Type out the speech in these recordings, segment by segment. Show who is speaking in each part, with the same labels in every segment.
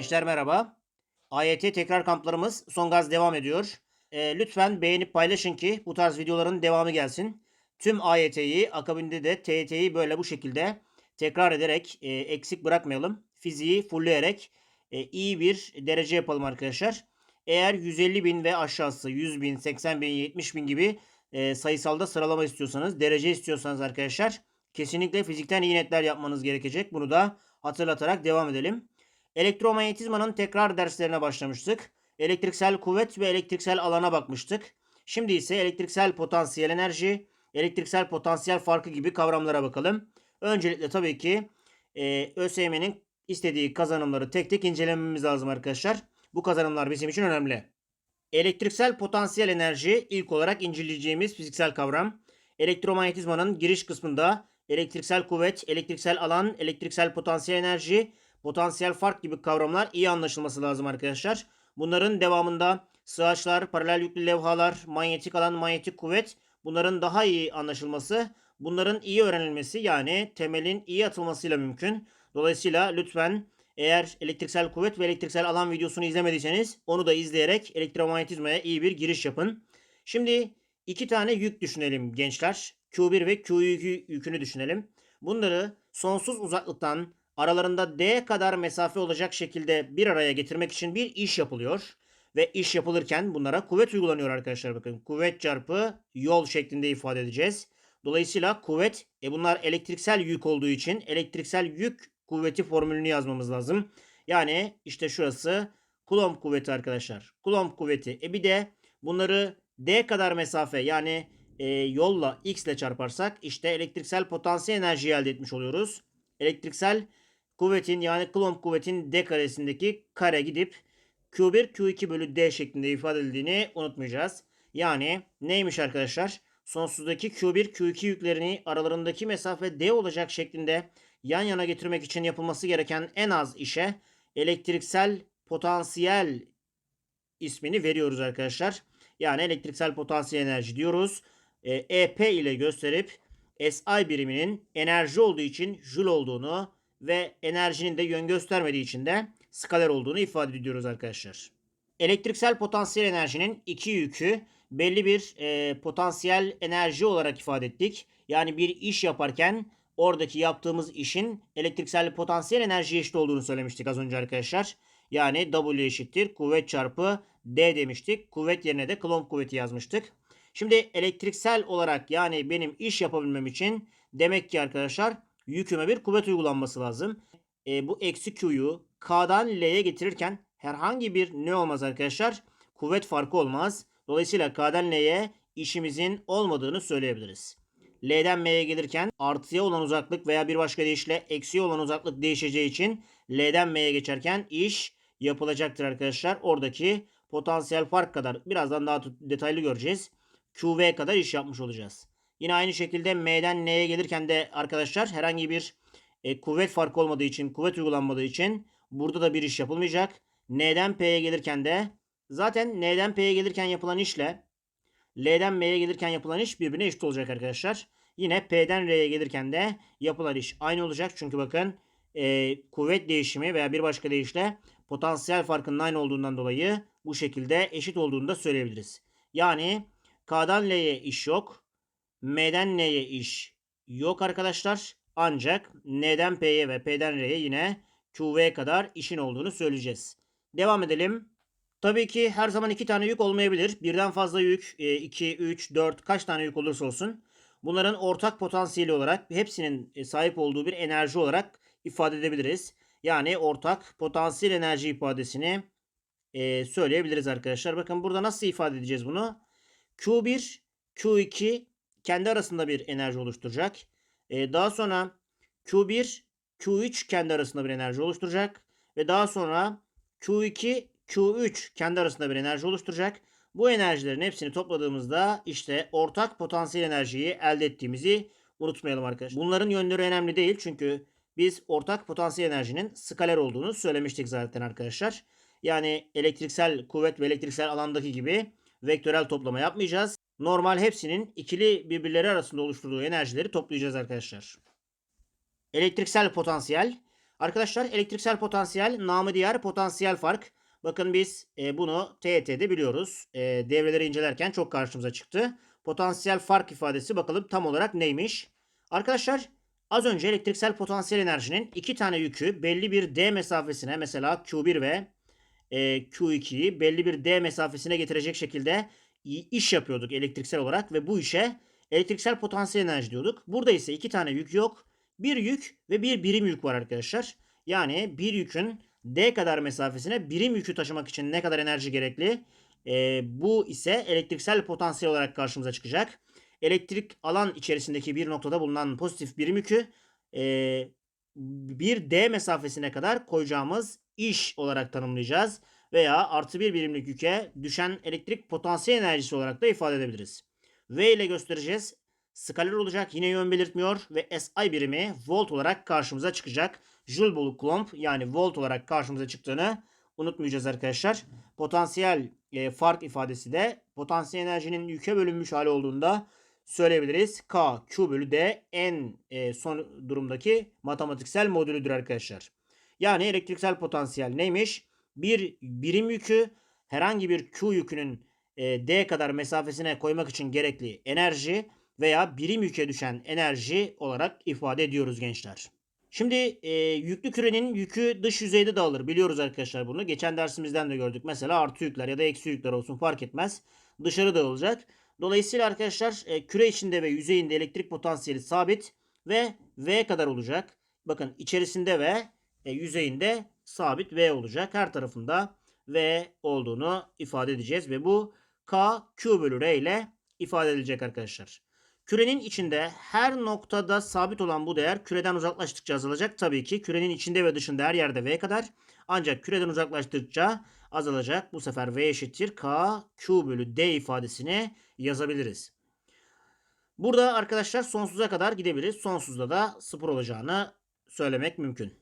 Speaker 1: Gençler merhaba. AYT tekrar kamplarımız son gaz devam ediyor. Ee, lütfen beğenip paylaşın ki bu tarz videoların devamı gelsin. Tüm AYT'yi akabinde de TYT'yi böyle bu şekilde tekrar ederek e, eksik bırakmayalım. Fiziği fullleyerek e, iyi bir derece yapalım arkadaşlar. Eğer 150 bin ve aşağısı 100 bin, 80 bin, 70 bin gibi e, sayısalda sıralama istiyorsanız, derece istiyorsanız arkadaşlar kesinlikle fizikten iyi netler yapmanız gerekecek. Bunu da hatırlatarak devam edelim. Elektromanyetizmanın tekrar derslerine başlamıştık. Elektriksel kuvvet ve elektriksel alana bakmıştık. Şimdi ise elektriksel potansiyel enerji, elektriksel potansiyel farkı gibi kavramlara bakalım. Öncelikle tabii ki e, ÖSYM'nin istediği kazanımları tek tek incelememiz lazım arkadaşlar. Bu kazanımlar bizim için önemli. Elektriksel potansiyel enerji ilk olarak inceleyeceğimiz fiziksel kavram. Elektromanyetizmanın giriş kısmında elektriksel kuvvet, elektriksel alan, elektriksel potansiyel enerji, potansiyel fark gibi kavramlar iyi anlaşılması lazım arkadaşlar. Bunların devamında sığaçlar, paralel yüklü levhalar, manyetik alan, manyetik kuvvet bunların daha iyi anlaşılması, bunların iyi öğrenilmesi yani temelin iyi atılmasıyla mümkün. Dolayısıyla lütfen eğer elektriksel kuvvet ve elektriksel alan videosunu izlemediyseniz onu da izleyerek elektromanyetizmaya iyi bir giriş yapın. Şimdi iki tane yük düşünelim gençler. Q1 ve Q2 yükünü düşünelim. Bunları sonsuz uzaklıktan aralarında D kadar mesafe olacak şekilde bir araya getirmek için bir iş yapılıyor. Ve iş yapılırken bunlara kuvvet uygulanıyor arkadaşlar bakın. Kuvvet çarpı yol şeklinde ifade edeceğiz. Dolayısıyla kuvvet e bunlar elektriksel yük olduğu için elektriksel yük kuvveti formülünü yazmamız lazım. Yani işte şurası Coulomb kuvveti arkadaşlar. Coulomb kuvveti. E bir de bunları D kadar mesafe yani e, yolla X ile çarparsak işte elektriksel potansiyel enerji elde etmiş oluyoruz. Elektriksel kuvvetin yani Coulomb kuvvetin D karesindeki kare gidip Q1 Q2 bölü D şeklinde ifade edildiğini unutmayacağız. Yani neymiş arkadaşlar? Sonsuzdaki Q1 Q2 yüklerini aralarındaki mesafe D olacak şeklinde yan yana getirmek için yapılması gereken en az işe elektriksel potansiyel ismini veriyoruz arkadaşlar. Yani elektriksel potansiyel enerji diyoruz. E, EP ile gösterip SI biriminin enerji olduğu için joule olduğunu ve enerjinin de yön göstermediği için de skaler olduğunu ifade ediyoruz arkadaşlar. Elektriksel potansiyel enerjinin iki yükü belli bir e, potansiyel enerji olarak ifade ettik. Yani bir iş yaparken oradaki yaptığımız işin elektriksel potansiyel enerji eşit olduğunu söylemiştik az önce arkadaşlar. Yani W eşittir kuvvet çarpı D demiştik. Kuvvet yerine de Coulomb kuvveti yazmıştık. Şimdi elektriksel olarak yani benim iş yapabilmem için demek ki arkadaşlar yüküme bir kuvvet uygulanması lazım. E, bu eksi Q'yu K'dan L'ye getirirken herhangi bir ne olmaz arkadaşlar? Kuvvet farkı olmaz. Dolayısıyla K'dan L'ye işimizin olmadığını söyleyebiliriz. L'den M'ye gelirken artıya olan uzaklık veya bir başka deyişle eksiye olan uzaklık değişeceği için L'den M'ye geçerken iş yapılacaktır arkadaşlar. Oradaki potansiyel fark kadar birazdan daha detaylı göreceğiz. QV kadar iş yapmış olacağız. Yine aynı şekilde M'den N'ye gelirken de arkadaşlar herhangi bir e, kuvvet farkı olmadığı için, kuvvet uygulanmadığı için burada da bir iş yapılmayacak. N'den P'ye gelirken de zaten N'den P'ye gelirken yapılan işle L'den M'ye gelirken yapılan iş birbirine eşit olacak arkadaşlar. Yine P'den R'ye gelirken de yapılan iş aynı olacak. Çünkü bakın e, kuvvet değişimi veya bir başka deyişle potansiyel farkının aynı olduğundan dolayı bu şekilde eşit olduğunu da söyleyebiliriz. Yani K'dan L'ye iş yok. M'den N'ye iş yok arkadaşlar. Ancak N'den P'ye ve P'den R'ye yine QV kadar işin olduğunu söyleyeceğiz. Devam edelim. Tabii ki her zaman iki tane yük olmayabilir. Birden fazla yük, 2, 3, 4 kaç tane yük olursa olsun. Bunların ortak potansiyeli olarak hepsinin e, sahip olduğu bir enerji olarak ifade edebiliriz. Yani ortak potansiyel enerji ifadesini e, söyleyebiliriz arkadaşlar. Bakın burada nasıl ifade edeceğiz bunu? Q1, Q2 kendi arasında bir enerji oluşturacak. E, daha sonra Q1, Q3 kendi arasında bir enerji oluşturacak. Ve daha sonra Q2, Q3 kendi arasında bir enerji oluşturacak. Bu enerjilerin hepsini topladığımızda işte ortak potansiyel enerjiyi elde ettiğimizi unutmayalım arkadaşlar. Bunların yönleri önemli değil çünkü biz ortak potansiyel enerjinin skaler olduğunu söylemiştik zaten arkadaşlar. Yani elektriksel kuvvet ve elektriksel alandaki gibi vektörel toplama yapmayacağız. Normal hepsinin ikili birbirleri arasında oluşturduğu enerjileri toplayacağız arkadaşlar. Elektriksel potansiyel Arkadaşlar elektriksel potansiyel namı diğer potansiyel fark. Bakın biz e, bunu TET'de biliyoruz. E, devreleri incelerken çok karşımıza çıktı. Potansiyel fark ifadesi bakalım tam olarak neymiş? Arkadaşlar az önce elektriksel potansiyel enerjinin iki tane yükü belli bir D mesafesine mesela Q1 ve e, Q2'yi belli bir D mesafesine getirecek şekilde iş yapıyorduk elektriksel olarak ve bu işe elektriksel potansiyel enerji diyorduk. Burada ise iki tane yük yok. Bir yük ve bir birim yük var arkadaşlar. Yani bir yükün D kadar mesafesine birim yükü taşımak için ne kadar enerji gerekli? E, bu ise elektriksel potansiyel olarak karşımıza çıkacak. Elektrik alan içerisindeki bir noktada bulunan pozitif birim yükü e, bir D mesafesine kadar koyacağımız iş olarak tanımlayacağız. Veya artı bir birimlik yüke düşen elektrik potansiyel enerjisi olarak da ifade edebiliriz. V ile göstereceğiz. Skaler olacak yine yön belirtmiyor ve SI birimi volt olarak karşımıza çıkacak. Joule bölü Coulomb yani volt olarak karşımıza çıktığını unutmayacağız arkadaşlar. Potansiyel e, fark ifadesi de potansiyel enerjinin yüke bölünmüş hali olduğunda söyleyebiliriz. K, Q bölü D en e, son durumdaki matematiksel modülüdür arkadaşlar. Yani elektriksel potansiyel neymiş? Bir birim yükü herhangi bir Q yükünün e, D kadar mesafesine koymak için gerekli enerji veya birim yüke düşen enerji olarak ifade ediyoruz gençler. Şimdi e, yüklü kürenin yükü dış yüzeyde dağılır. Biliyoruz arkadaşlar bunu. Geçen dersimizden de gördük. Mesela artı yükler ya da eksi yükler olsun fark etmez. Dışarı dağılacak. Dolayısıyla arkadaşlar e, küre içinde ve yüzeyinde elektrik potansiyeli sabit ve V kadar olacak. Bakın içerisinde ve e, yüzeyinde sabit V olacak. Her tarafında V olduğunu ifade edeceğiz ve bu K Q bölü R ile ifade edilecek arkadaşlar. Kürenin içinde her noktada sabit olan bu değer küreden uzaklaştıkça azalacak. Tabii ki kürenin içinde ve dışında her yerde V kadar. Ancak küreden uzaklaştıkça azalacak. Bu sefer V eşittir K Q bölü D ifadesini yazabiliriz. Burada arkadaşlar sonsuza kadar gidebiliriz. Sonsuzda da sıfır olacağını söylemek mümkün.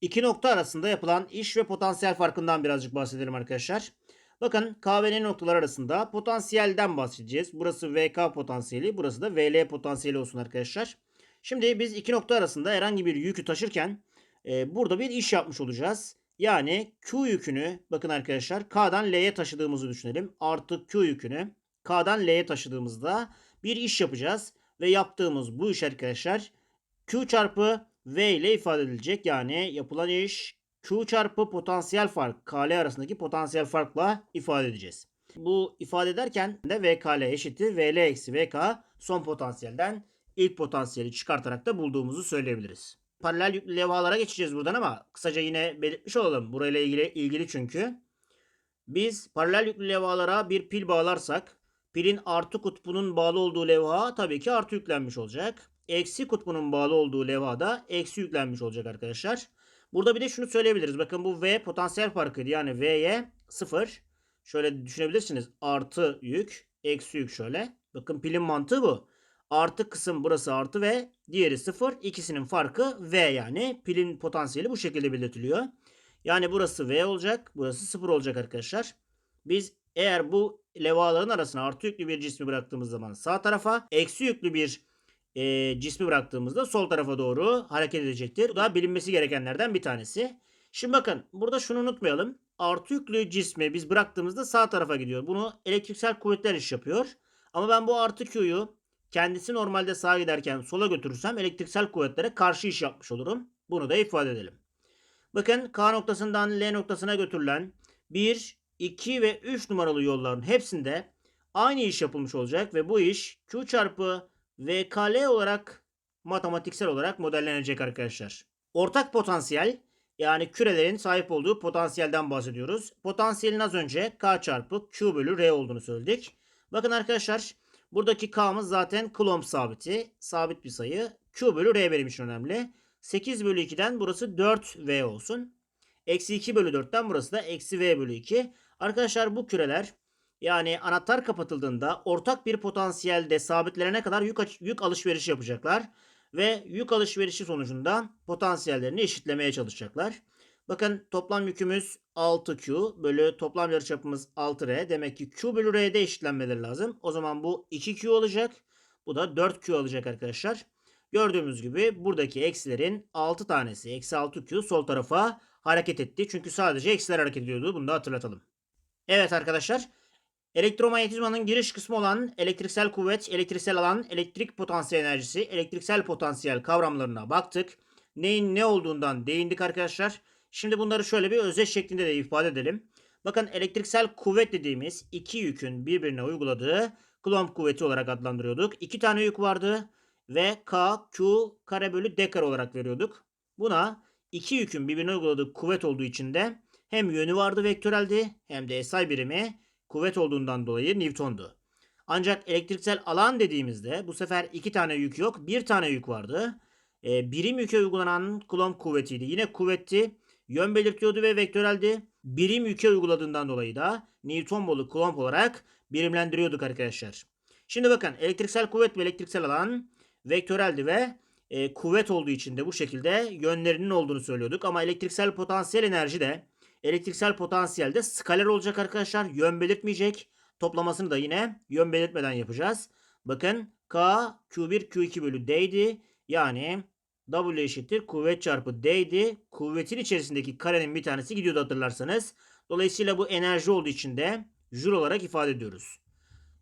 Speaker 1: İki nokta arasında yapılan iş ve potansiyel farkından birazcık bahsedelim arkadaşlar. Bakın K ve N noktalar arasında potansiyelden bahsedeceğiz. Burası VK potansiyeli, burası da VL potansiyeli olsun arkadaşlar. Şimdi biz iki nokta arasında herhangi bir yükü taşırken e, burada bir iş yapmış olacağız. Yani Q yükünü bakın arkadaşlar K'dan L'ye taşıdığımızı düşünelim. Artı Q yükünü K'dan L'ye taşıdığımızda bir iş yapacağız. Ve yaptığımız bu iş arkadaşlar Q çarpı V ile ifade edilecek. Yani yapılan iş Q çarpı potansiyel fark KL arasındaki potansiyel farkla ifade edeceğiz. Bu ifade ederken de VKL eşittir VL eksi VK son potansiyelden ilk potansiyeli çıkartarak da bulduğumuzu söyleyebiliriz. Paralel yüklü levhalara geçeceğiz buradan ama kısaca yine belirtmiş olalım. Burayla ilgili ilgili çünkü. Biz paralel yüklü levhalara bir pil bağlarsak pilin artı kutbunun bağlı olduğu levha tabii ki artı yüklenmiş olacak. Eksi kutbunun bağlı olduğu levha da eksi yüklenmiş olacak arkadaşlar. Burada bir de şunu söyleyebiliriz. Bakın bu V potansiyel farkıydı. Yani V'ye 0. Şöyle düşünebilirsiniz. Artı yük, eksi yük şöyle. Bakın pilin mantığı bu. Artı kısım burası artı V. Diğeri 0. İkisinin farkı V yani. Pilin potansiyeli bu şekilde belirtiliyor. Yani burası V olacak. Burası 0 olacak arkadaşlar. Biz eğer bu levhaların arasına artı yüklü bir cismi bıraktığımız zaman sağ tarafa, eksi yüklü bir e, cismi bıraktığımızda sol tarafa doğru hareket edecektir. Bu da bilinmesi gerekenlerden bir tanesi. Şimdi bakın burada şunu unutmayalım. Artı yüklü cismi biz bıraktığımızda sağ tarafa gidiyor. Bunu elektriksel kuvvetler iş yapıyor. Ama ben bu artı Q'yu kendisi normalde sağa giderken sola götürürsem elektriksel kuvvetlere karşı iş yapmış olurum. Bunu da ifade edelim. Bakın K noktasından L noktasına götürülen 1, 2 ve 3 numaralı yolların hepsinde aynı iş yapılmış olacak ve bu iş Q çarpı VKL olarak matematiksel olarak modellenecek arkadaşlar. Ortak potansiyel yani kürelerin sahip olduğu potansiyelden bahsediyoruz. Potansiyelin az önce K çarpı Q bölü R olduğunu söyledik. Bakın arkadaşlar buradaki K'mız zaten Coulomb sabiti. Sabit bir sayı. Q bölü R benim için önemli. 8 bölü 2'den burası 4V olsun. Eksi 2 bölü 4'ten burası da eksi V bölü 2. Arkadaşlar bu küreler yani anahtar kapatıldığında ortak bir potansiyelde sabitlenene kadar yük, yük alışverişi yapacaklar. Ve yük alışverişi sonucunda potansiyellerini eşitlemeye çalışacaklar. Bakın toplam yükümüz 6Q bölü toplam yarıçapımız 6R. Demek ki Q bölü R'de eşitlenmeleri lazım. O zaman bu 2Q olacak. Bu da 4Q olacak arkadaşlar. Gördüğümüz gibi buradaki eksilerin 6 tanesi eksi 6Q sol tarafa hareket etti. Çünkü sadece eksiler hareket ediyordu. Bunu da hatırlatalım. Evet arkadaşlar. Elektromanyetizmanın giriş kısmı olan elektriksel kuvvet, elektriksel alan, elektrik potansiyel enerjisi, elektriksel potansiyel kavramlarına baktık. Neyin ne olduğundan değindik arkadaşlar. Şimdi bunları şöyle bir özet şeklinde de ifade edelim. Bakın elektriksel kuvvet dediğimiz iki yükün birbirine uyguladığı Coulomb kuvveti olarak adlandırıyorduk. İki tane yük vardı ve K, Q kare bölü D kare olarak veriyorduk. Buna iki yükün birbirine uyguladığı kuvvet olduğu için de hem yönü vardı vektöreldi hem de SI birimi kuvvet olduğundan dolayı Newton'du. Ancak elektriksel alan dediğimizde bu sefer iki tane yük yok bir tane yük vardı. Ee, birim yüke uygulanan Coulomb kuvvetiydi. Yine kuvvetti. Yön belirtiyordu ve vektöreldi. Birim yüke uyguladığından dolayı da Newton bolu Coulomb olarak birimlendiriyorduk arkadaşlar. Şimdi bakın elektriksel kuvvet ve elektriksel alan vektöreldi ve e, kuvvet olduğu için de bu şekilde yönlerinin olduğunu söylüyorduk. Ama elektriksel potansiyel enerji de elektriksel potansiyel de skaler olacak arkadaşlar. Yön belirtmeyecek. Toplamasını da yine yön belirtmeden yapacağız. Bakın K Q1 Q2 bölü D'ydi. Yani W eşittir kuvvet çarpı D'ydi. Kuvvetin içerisindeki karenin bir tanesi gidiyordu hatırlarsanız. Dolayısıyla bu enerji olduğu için de Joule olarak ifade ediyoruz.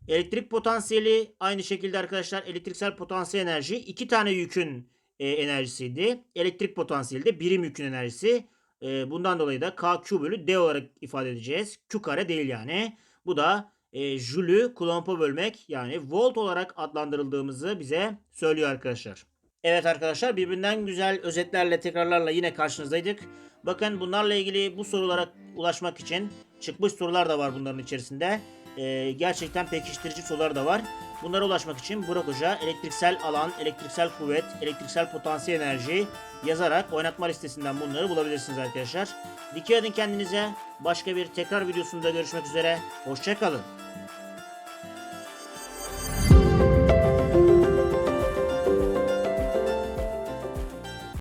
Speaker 1: Elektrik potansiyeli aynı şekilde arkadaşlar elektriksel potansiyel enerji iki tane yükün e, enerjisiydi. Elektrik potansiyeli de birim yükün enerjisi. E, bundan dolayı da KQ bölü D olarak ifade edeceğiz. Q kare değil yani. Bu da e, Joule'ü Coulomb'a bölmek yani volt olarak adlandırıldığımızı bize söylüyor arkadaşlar. Evet arkadaşlar birbirinden güzel özetlerle tekrarlarla yine karşınızdaydık. Bakın bunlarla ilgili bu sorulara ulaşmak için çıkmış sorular da var bunların içerisinde. Ee, gerçekten pekiştirici sorular da var. Bunlara ulaşmak için Burak Hoca elektriksel alan, elektriksel kuvvet, elektriksel potansiyel enerji yazarak oynatma listesinden bunları bulabilirsiniz arkadaşlar. Dikkat edin kendinize. Başka bir tekrar videosunda görüşmek üzere. Hoşçakalın.